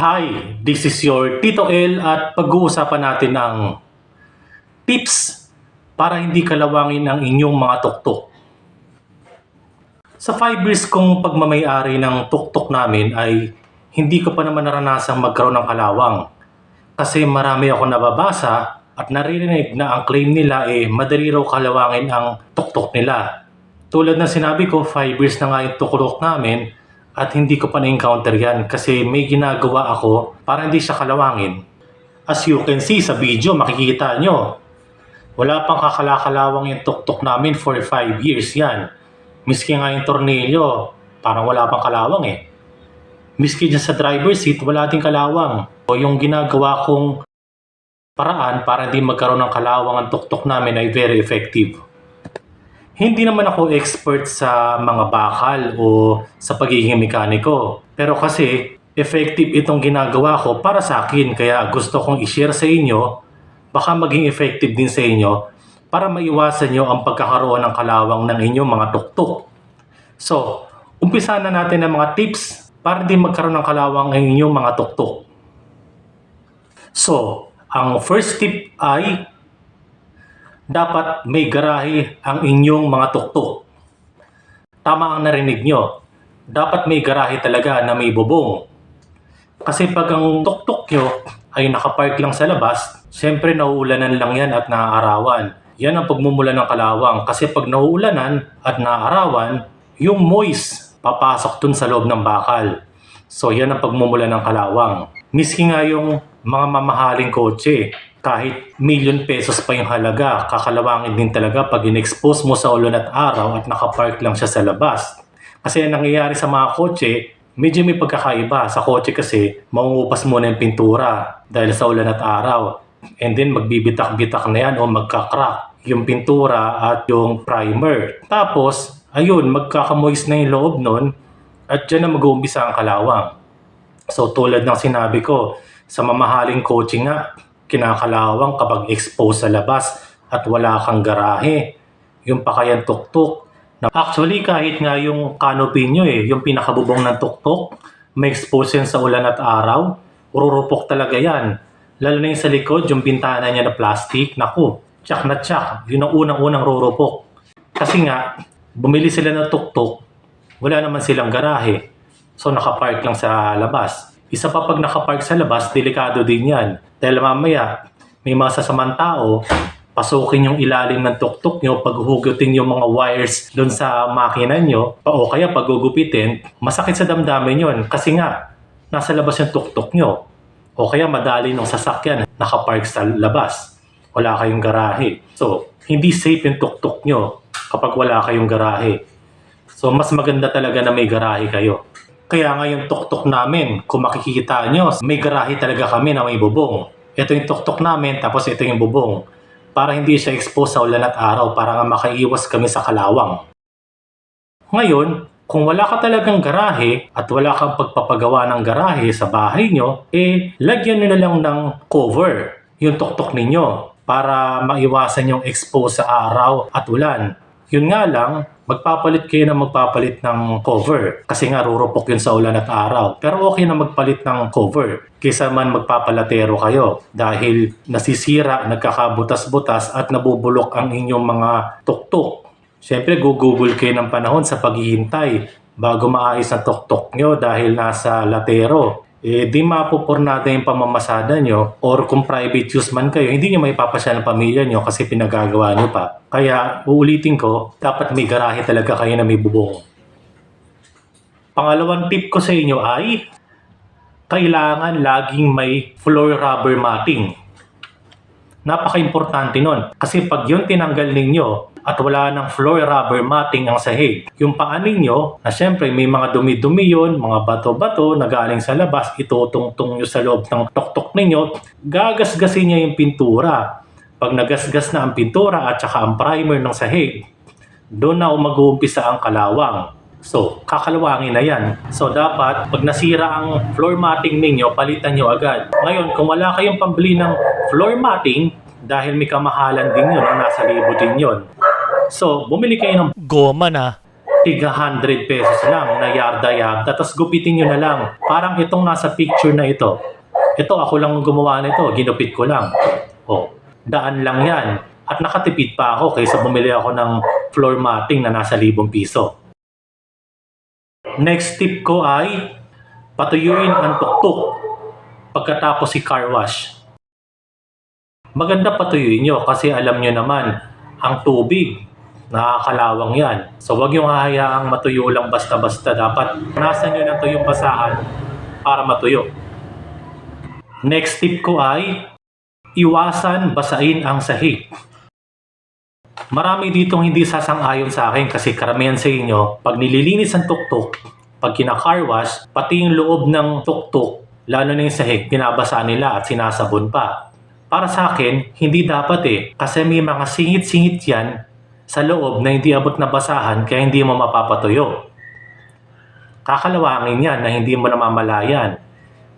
Hi, this is your Tito L at pag-uusapan natin ang tips para hindi kalawangin ang inyong mga tuktok. Sa 5 years kong pagmamayari ng tuktok namin ay hindi ko pa naman naranasang magkaroon ng kalawang. Kasi marami ako nababasa at naririnig na ang claim nila eh madali raw kalawangin ang tuktok nila. Tulad ng sinabi ko, 5 years na nga yung tuktok namin at hindi ko pa na-encounter yan kasi may ginagawa ako para hindi siya kalawangin. As you can see sa video, makikita nyo, wala pang kakalakalawang yung tuktok namin for 5 years yan. Miski nga yung tornilyo, parang wala pang kalawang eh. Miski dyan sa driver seat, wala ding kalawang. O yung ginagawa kong paraan para hindi magkaroon ng kalawang ang tuktok namin ay very effective. Hindi naman ako expert sa mga bakal o sa pagiging mekaniko. Pero kasi effective itong ginagawa ko para sa akin kaya gusto kong i-share sa inyo baka maging effective din sa inyo para maiwasan nyo ang pagkakaroon ng kalawang ng inyong mga tuktok. So, umpisa na natin ang mga tips para di magkaroon ng kalawang ang inyong mga tuktok. So, ang first tip ay dapat may garahe ang inyong mga tuktok. Tama ang narinig nyo. Dapat may garahe talaga na may bubong. Kasi pag ang tuktok nyo ay nakapark lang sa labas, syempre nauulanan lang yan at naaarawan. Yan ang pagmumula ng kalawang. Kasi pag nauulanan at naaarawan, yung moist papasok dun sa loob ng bakal. So yan ang pagmumula ng kalawang. Miski nga yung mga mamahaling kotse, kahit million pesos pa yung halaga, kakalawangin din talaga pag in-expose mo sa ulan at araw at nakapark lang siya sa labas. Kasi ang nangyayari sa mga kotse, medyo may pagkakaiba. Sa kotse kasi, maungupas muna yung pintura dahil sa ulan at araw. And then magbibitak-bitak na yan o magkakrak yung pintura at yung primer. Tapos, ayun, magkakamoist na yung loob nun at dyan na mag-uumpisa ang kalawang. So tulad ng sinabi ko, sa mamahaling kotse nga, kinakalawang kapag exposed sa labas at wala kang garahe. Yung pa kayang tuktok. Actually, kahit nga yung canopy nyo eh, yung pinakabubong ng tuktok, may expose yan sa ulan at araw, ururupok talaga yan. Lalo na yung sa likod, yung bintana niya na plastic, naku, tsak na tsak, yun ang unang-unang rurupok. Kasi nga, bumili sila ng tuktok, wala naman silang garahe. So nakapark lang sa labas. Isa pa pag nakapark sa labas, delikado din yan. Dahil mamaya, may mga sasamang tao, pasukin yung ilalim ng tuktok nyo, paghugutin yung mga wires doon sa makina nyo, o kaya paggugupitin, masakit sa damdamin yun. Kasi nga, nasa labas yung tuktok nyo. O kaya madali ng sasakyan, nakapark sa labas. Wala kayong garahe. So, hindi safe yung tuktok nyo kapag wala kayong garahe. So, mas maganda talaga na may garahe kayo. Kaya nga yung tuktok namin, kung makikita nyo, may garahe talaga kami na may bubong. Ito yung tuktok namin, tapos ito yung bubong. Para hindi siya expose sa ulan at araw, para nga makaiwas kami sa kalawang. Ngayon, kung wala ka talagang garahe at wala kang pagpapagawa ng garahe sa bahay nyo, eh, lagyan nyo na lang ng cover yung tuktok ninyo para maiwasan yung expose sa araw at ulan. Yun nga lang, magpapalit kayo na magpapalit ng cover kasi nga rurupok yun sa ulan at araw. Pero okay na magpalit ng cover kaysa man magpapalatero kayo dahil nasisira, nagkakabutas-butas at nabubulok ang inyong mga tuktok. Siyempre, gugugol kayo ng panahon sa paghihintay bago maayos ang tuktok nyo dahil nasa latero. Eh, di mapupurnada yung pamamasada nyo or kung private use man kayo, hindi nyo may papasya ng pamilya nyo kasi pinagagawa nyo pa. Kaya, uulitin ko, dapat may garahe talaga kayo na may bubong. Pangalawang tip ko sa inyo ay, kailangan laging may floor rubber matting. Napaka-importante nun. Kasi pag yun tinanggal ninyo at wala ng floor rubber matting ang sahig, yung paa ninyo, na syempre may mga dumi-dumi yun, mga bato-bato na galing sa labas, itutungtong nyo sa loob ng tuktok ninyo, gagasgasin niya yung pintura. Pag nagasgas na ang pintura at saka ang primer ng sahig, doon na mag-uumpisa ang kalawang. So, kakalawangin na yan. So, dapat, pag nasira ang floor matting ninyo, palitan nyo agad. Ngayon, kung wala kayong pambili ng floor matting, dahil may kamahalan din yun, ang nasa libo din yun. So, bumili kayo ng goma na tiga 100 pesos lang na yarda-yarda. Tapos gupitin nyo na lang. Parang itong nasa picture na ito. Ito, ako lang ang gumawa nito. Ginupit ko lang. O, daan lang yan. At nakatipid pa ako kaysa bumili ako ng floor matting na nasa libong piso. Next tip ko ay patuyuin ang tuktok pagkatapos si car wash. Maganda patuyuin nyo kasi alam nyo naman, ang tubig, nakakalawang yan. So wag yung hahayaang matuyo lang basta-basta. Dapat nasa nyo na tuyong basahan para matuyo. Next tip ko ay iwasan basain ang sahig. Marami ditong hindi sasang-ayon sa akin kasi karamihan sa inyo, pag nililinis ang tuktok, pag kina-car wash, pati yung loob ng tuktok, lalo na yung sahig, binabasa nila at sinasabon pa. Para sa akin, hindi dapat eh, kasi may mga singit-singit yan sa loob na hindi abot na basahan kaya hindi mo mapapatuyo. Kakalawangin yan na hindi mo namamalayan.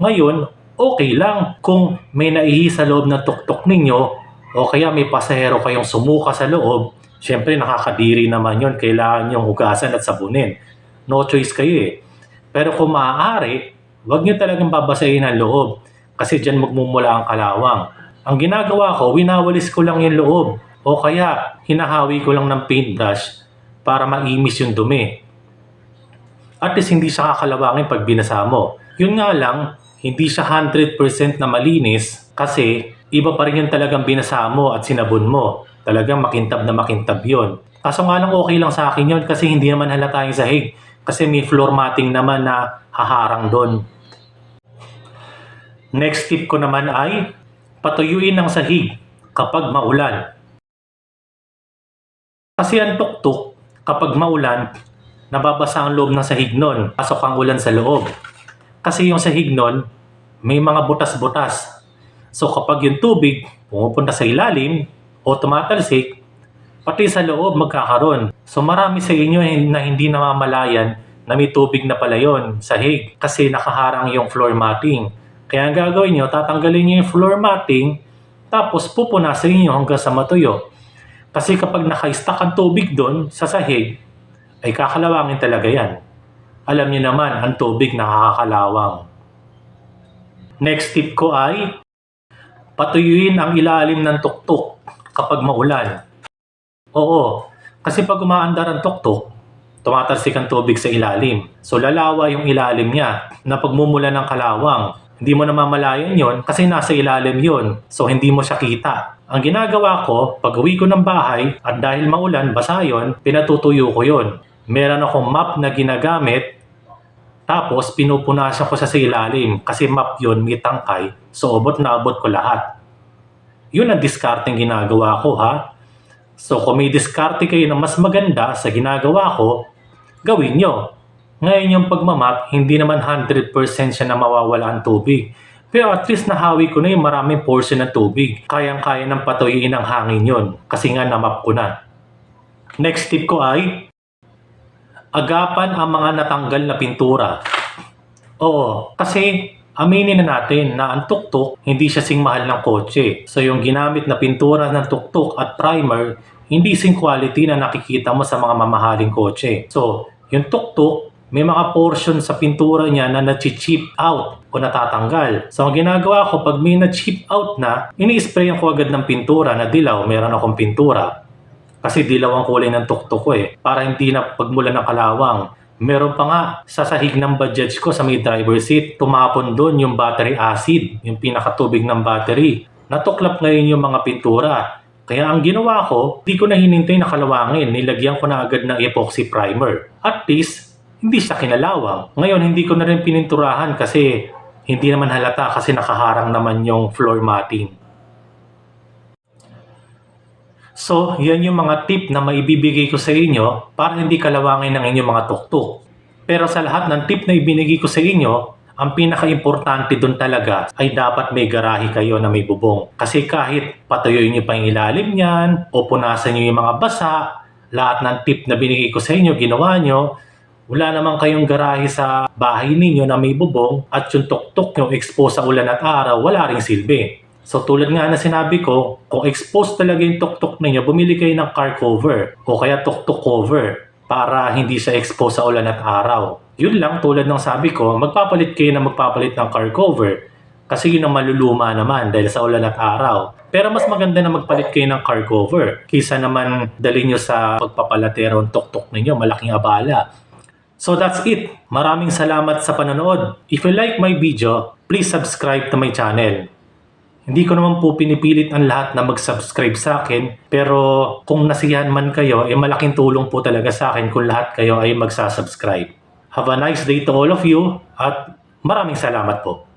Ngayon, okay lang kung may naihi sa loob ng tuktok ninyo o kaya may pasahero kayong sumuka sa loob, syempre nakakadiri naman yon kailangan yung hugasan at sabunin. No choice kayo eh. Pero kung maaari, huwag nyo talagang babasahin ang loob kasi dyan magmumula ang kalawang. Ang ginagawa ko, winawalis ko lang yung loob o kaya hinahawi ko lang ng paintbrush para maimis yung dumi. At least hindi siya kakalawangin pag binasa mo. Yun nga lang, hindi siya 100% na malinis kasi iba pa rin yung talagang binasa mo at sinabon mo. Talagang makintab na makintab yon. Kaso nga lang okay lang sa akin yon kasi hindi naman halata yung sahig. Kasi may floor matting naman na haharang doon. Next tip ko naman ay patuyuin ng sahig kapag maulan. Kasi ang tuktok, kapag maulan, nababasa ang loob ng sahig nun, pasok ang ulan sa loob. Kasi yung sahig nun, may mga butas-butas. So kapag yung tubig pumupunta sa ilalim o tumatalsik, pati sa loob magkakaroon. So marami sa inyo na hindi namamalayan na may tubig na pala yun, sahig, kasi nakaharang yung floor matting. Kaya ang gagawin nyo, tatanggalin nyo yung floor matting, tapos pupunasin nyo hanggang sa matuyo. Kasi kapag naka-stack ang tubig doon sa sahig, ay kakalawangin talaga yan. Alam niyo naman, ang tubig nakakakalawang. Next tip ko ay patuyuin ang ilalim ng tuktok kapag maulan. Oo, kasi pag umaandar ang tuktok, tumatalsik ang tubig sa ilalim. So lalawa yung ilalim niya na pagmumula ng kalawang. Hindi mo namamalayan yon kasi nasa ilalim yon. So hindi mo siya kita. Ang ginagawa ko, pag uwi ko ng bahay at dahil maulan, basa yon, pinatutuyo ko yon. Meron akong map na ginagamit tapos pinupunasan ko sa ilalim kasi map yon may tangkay. So abot na abot ko lahat. Yun ang discarding ginagawa ko ha. So kung may diskarte kayo na mas maganda sa ginagawa ko, gawin nyo. Ngayon yung pagmamap, hindi naman 100% siya na mawawala ang tubig. Pero at least nahawi ko na yung maraming portion ng tubig. Kayang-kaya ng patuyuin ng hangin yon kasi nga namap ko na. Next tip ko ay agapan ang mga natanggal na pintura. Oo, kasi aminin na natin na ang tuktok hindi siya sing mahal ng kotse. So yung ginamit na pintura ng tuktok at primer, hindi sing quality na nakikita mo sa mga mamahaling kotse. So yung tuktok, may mga portion sa pintura niya na na-chip out o natatanggal. So ang ginagawa ko, pag may na-chip out na, ini-sprayan ko agad ng pintura na dilaw, meron akong pintura. Kasi dilaw ang kulay ng tuktok ko eh. Para hindi na pagmula ng kalawang. Meron pa nga sa sahig ng budget ko sa may driver seat, tumapon doon yung battery acid, yung pinakatubig ng battery. Natuklap ngayon yung mga pintura. Kaya ang ginawa ko, di ko na hinintay na kalawangin, nilagyan ko na agad ng epoxy primer. At least, hindi siya kinalawang. Ngayon, hindi ko na rin pininturahan kasi hindi naman halata kasi nakaharang naman yung floor matting. So, yan yung mga tip na maibibigay ko sa inyo para hindi kalawangin ng inyong mga tuktok. Pero sa lahat ng tip na ibinigay ko sa inyo, ang pinaka-importante doon talaga ay dapat may garahe kayo na may bubong. Kasi kahit patuyuin nyo pa yung ilalim niyan, o punasan nyo yung mga basa, lahat ng tip na binigay ko sa inyo, ginawa nyo, wala naman kayong garahe sa bahay ninyo na may bubong at yung tuktok nyo exposed sa ulan at araw, wala ring silbi. So tulad nga na sinabi ko, kung exposed talaga yung tuktok ninyo, bumili kayo ng car cover o kaya tuktok cover para hindi siya expose sa ulan at araw. Yun lang, tulad ng sabi ko, magpapalit kayo na magpapalit ng car cover kasi yun ang maluluma naman dahil sa ulan at araw. Pero mas maganda na magpalit kayo ng car cover kaysa naman dali nyo sa pagpapalatero ang tuktok ninyo, malaking abala. So that's it. Maraming salamat sa panonood. If you like my video, please subscribe to my channel. Hindi ko naman po pinipilit ang lahat na mag-subscribe sa akin, pero kung nasiyahan man kayo, eh malaking tulong po talaga sa akin kung lahat kayo ay magsasubscribe. Have a nice day to all of you at maraming salamat po.